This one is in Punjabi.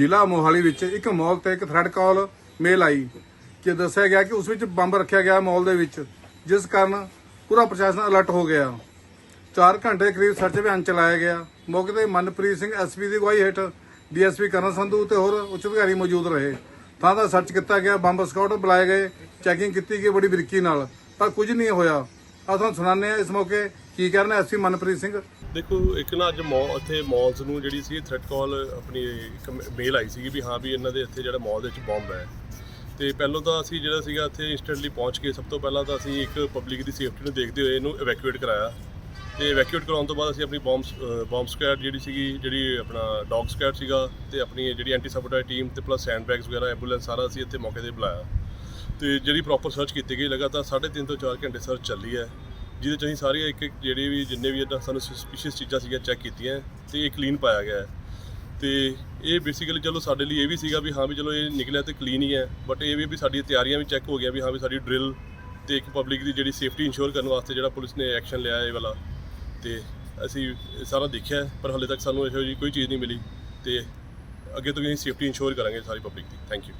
ਜ਼ਿਲ੍ਹਾ ਮੋਹਾਲੀ ਵਿੱਚ ਇੱਕ ਮਾਲ ਤੇ ਇੱਕ ਥ੍ਰੈਡ ਕਾਲ ਮੇਲ ਆਈ ਕਿ ਦੱਸਿਆ ਗਿਆ ਕਿ ਉਸ ਵਿੱਚ ਬੰਬ ਰੱਖਿਆ ਗਿਆ ਮਾਲ ਦੇ ਵਿੱਚ, ਜਿਸ ਕਾਰਨ ਪੂਰਾ ਪ੍ਰਸ਼ਾਸਨ ਅਲਰਟ ਹੋ ਗਿਆ। 4 ਘੰਟੇ ਦੇ ਕਰੀਬ ਸਰਚ ਅਭਿਆਨ ਚਲਾਇਆ ਗਿਆ। ਮੌਕੇ ਤੇ ਮਨਪ੍ਰੀਤ ਸਿੰਘ ਐਸਪੀ ਦੀ ਅਗਵਾਈ ਹੇਠ ਡੀਐਸਪੀ ਕਰਨ ਸੰਧੂ ਤੇ ਹੋਰ ਉੱਚ ਅਧਿਕਾਰੀ ਮੌਜੂਦ ਰਹੇ। ਥਾਂ ਦਾ ਸਰਚ ਕੀਤਾ ਗਿਆ, ਬੰਬ ਸਕਾਊਟ ਬੁਲਾਏ ਗਏ ਚੈਕਿੰਗ ਕੀਤੀ ਗਈ ਬੜੀ ਬਰੀਕੀ ਨਾਲ, ਪਰ ਕੁਝ ਨਹੀਂ ਹੋਇਆ। ਆ ਤੁਹਾਨੂੰ ਸੁਣਾਉਂਦੇ ਆ ਇਸ ਮੌਕੇ। ਕੀ ਕਹਿਣਾ ਐਸਪੀ ਮਨਪ੍ਰੀਤ ਸਿੰਘ? ਦੇਖੋ, ਇੱਕ ਨਾ ਅੱਜ ਮੌ, ਇੱਥੇ ਮਾਲਸ ਨੂੰ ਜਿਹੜੀ ਸੀ ਥ੍ਰੈਟ ਕਾਲ ਆਪਣੀ ਇੱਕ ਮੇਲ ਆਈ ਸੀਗੀ ਵੀ ਹਾਂ ਵੀ ਇਹਨਾਂ ਦੇ ਇੱਥੇ ਜਿਹੜਾ ਮਾਲ ਦੇ ਵਿੱਚ ਬੰਬ ਹੈ। ਤੇ ਪਹਿਲਾਂ ਤਾਂ ਅਸੀਂ ਜਿਹੜਾ ਸੀਗਾ ਇੱਥੇ ਇੰਸਟੈਂਟਲੀ ਪਹੁੰਚ ਕੇ ਸਭ ਤੋਂ ਪਹਿਲਾਂ ਤਾਂ ਅਸੀਂ ਇੱਕ ਪਬਲਿਕ ਦੀ ਸੇਫਟੀ ਨੂੰ ਦੇਖਦੇ ਹੋਏ ਇਹਨੂੰ ਇਵੈਕੂਏਟ ਕਰਾਇਆ। ਤੇ ਇਵੈਕੂਏਟ ਕਰਾਉਣ ਤੋਂ ਬਾਅਦ ਅਸੀਂ ਆਪਣੀ ਬੰਬ ਬੰਬ ਸਕੁਐਡ ਜਿਹੜੀ ਸੀਗੀ, ਜਿਹੜੀ ਆਪਣਾ ਡੌਗ ਸਕੁਐਡ ਸੀਗਾ ਤੇ ਆਪਣੀ ਜਿਹੜੀ ਐਂਟੀ ਸਬੋਟਾਈਜ਼ ਟੀਮ ਤੇ ਪਲੱਸ ਸੈਂਡ ਬੈਗਸ ਵਗੈਰਾ ਐਂਬੂਲੈਂਸ ਸਾਰਾ ਅਸੀਂ ਇੱਥੇ ਮੌਕੇ ਤੇ ਬੁਲਾਇਆ। ਤੇ ਜਿਹੜੀ ਪ੍ਰੋਪਰ ਸਰਚ ਕੀਤੀ ਗਈ, ਲਗਾਤਾਰ 3.5 ਤੋਂ 4 ਘੰਟੇ ਸਰਚ ਚੱਲੀ ਹੈ, ਜਿਹਦੇ ਚ ਅਸੀਂ ਸਾਰੀਆਂ ਇੱਕ ਇੱਕ ਜਿਹੜੇ ਵੀ ਜਿੰਨੇ ਵੀ ਇੱਦਾਂ ਸਾਨੂੰ ਸਸਪੀਸ਼ੀਅਸ ਚੀਜ਼ਾਂ ਸੀਗੀਆਂ ਚੈੱਕ ਕੀਤੀਆਂ, ਤੇ ਇਹ ਕਲੀਨ ਪਾਇਆ ਗਿਆ ਹੈ। ਤੇ ਇਹ ਬੇਸਿਕਲੀ ਚਲੋ ਸਾਡੇ ਲਈ ਇਹ ਵੀ ਸੀਗਾ ਵੀ ਹਾਂ ਵੀ ਚਲੋ ਇਹ ਨਿਕਲਿਆ ਤੇ ਕਲੀਨ ਹੀ ਹੈ ਬਟ ਇਹ ਵੀ ਵੀ ਸਾਡੀਆਂ ਤਿਆਰੀਆਂ ਵੀ ਚੈੱਕ ਹੋ ਗਈਆਂ ਵੀ ਹਾਂ ਵੀ ਸਾਡੀ ਡਰਿਲ ਤੇ ਇੱਕ ਪਬਲਿਕ ਦੀ ਜਿਹੜੀ ਸੇਫਟੀ ਇੰਸ਼ੋਰ ਕਰਨ ਵਾਸਤੇ ਜਿਹੜਾ ਪੁਲਿਸ ਨੇ ਐਕਸ਼ਨ ਲਿਆ ਇਹ ਵਾਲਾ। ਤੇ ਅਸੀਂ ਸਾਰਾ ਦੇਖਿਆ ਪਰ ਹਾਲੇ ਤੱਕ ਸਾਨੂੰ ਇਹੋ ਜਿਹੀ ਕੋਈ ਚੀਜ਼ ਨਹੀਂ ਮਿਲੀ, ਤੇ ਅੱਗੇ ਤੋਂ ਵੀ ਅਸੀਂ ਸੇਫਟੀ ਇੰਸ਼ੋਰ ਕਰਾਂਗੇ ਸਾਰੀ ਪਬਲਿਕ ਦੀ। Thank you